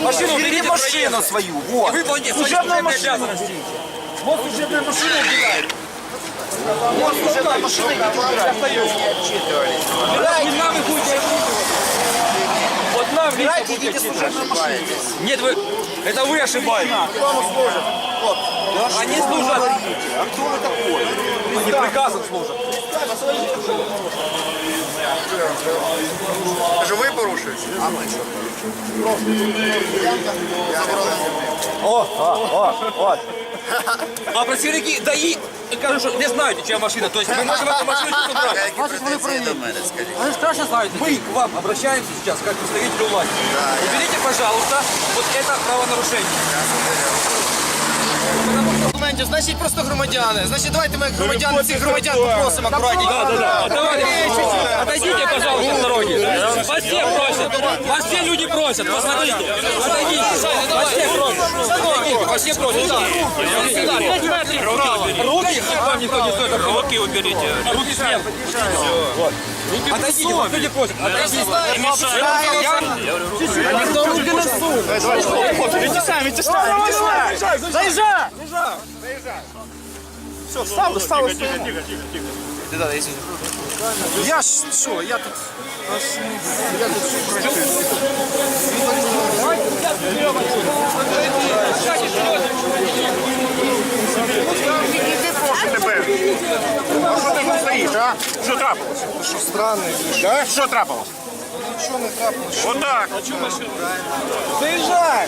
Машину уберите машину свою. Вот. Выполните Служебная свои машина. Вот служебная машина убирает. Вот служебная машина. Не нам их. Вот нам Убирайте, идите будете служебную машину. Нет, вы, это вы ошибаетесь. Кому служат? Вот. Они служат. А кто вы такой? Они приказом служат. Це ж ви порушуєте? А ми що? А працівники ДАІ кажуть, що не знають, чия машина. Тобто ми можемо эту машину тут убрать. Які претензії до мене, скажіть? Они же страшно знают. Мы к вам обращаемся сейчас, как представителю власти. Уберите, пожалуйста, вот это правонарушение. документів, значить просто громадяни. Значить, давайте ми громадян, цих громадян попросимо акуратненько. Давайте, отойдите, пожалуйста, с дороги. Вас все просят. Вас все люди просят. Посмотрите. Отойдите. Вас все просят. Отойдите. Вас все просят. Пять метров вправо. Руки. Вам никто не стоит. Руки уберите. Руки снег. Отойдите. Вас люди просят. Отойдите. Я ж що, я тут. Іди прошу тебе. А що ти тут стоїш, а? Що трапилось? Що странний, Да? Що трапилось? нічого не трапилось. Отак. Заїжджай!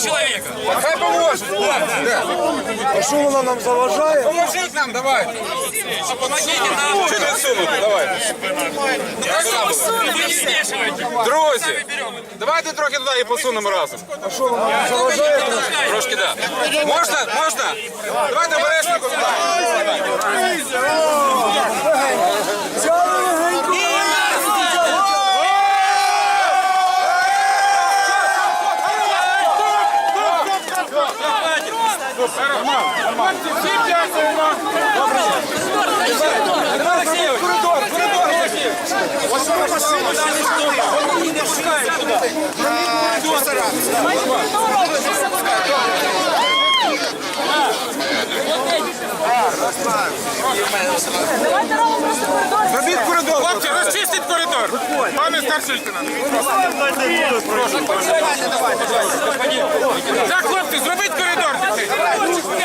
человека. Хай поможуть! А що вона нам заважає? Поможите нам, давай. Помогите нам. Через сумку, давай. Вы не смешивайте. Друзі, давайте трохи туди і посунемо разом. А що вона нам заважає? Трошки, так. Да. Можна? Можна? Давайте обережненько Всем дякуємо. Петро Алексеевич. Коридор, коридор, Алексеевич. Вот что машину дали, что Они не пускают сюда. Робіть коридор. Хлопці, розчистіть коридор. Пане старший лейтенант. Прошу, прошу. Так, хлопці, зробіть коридор. Все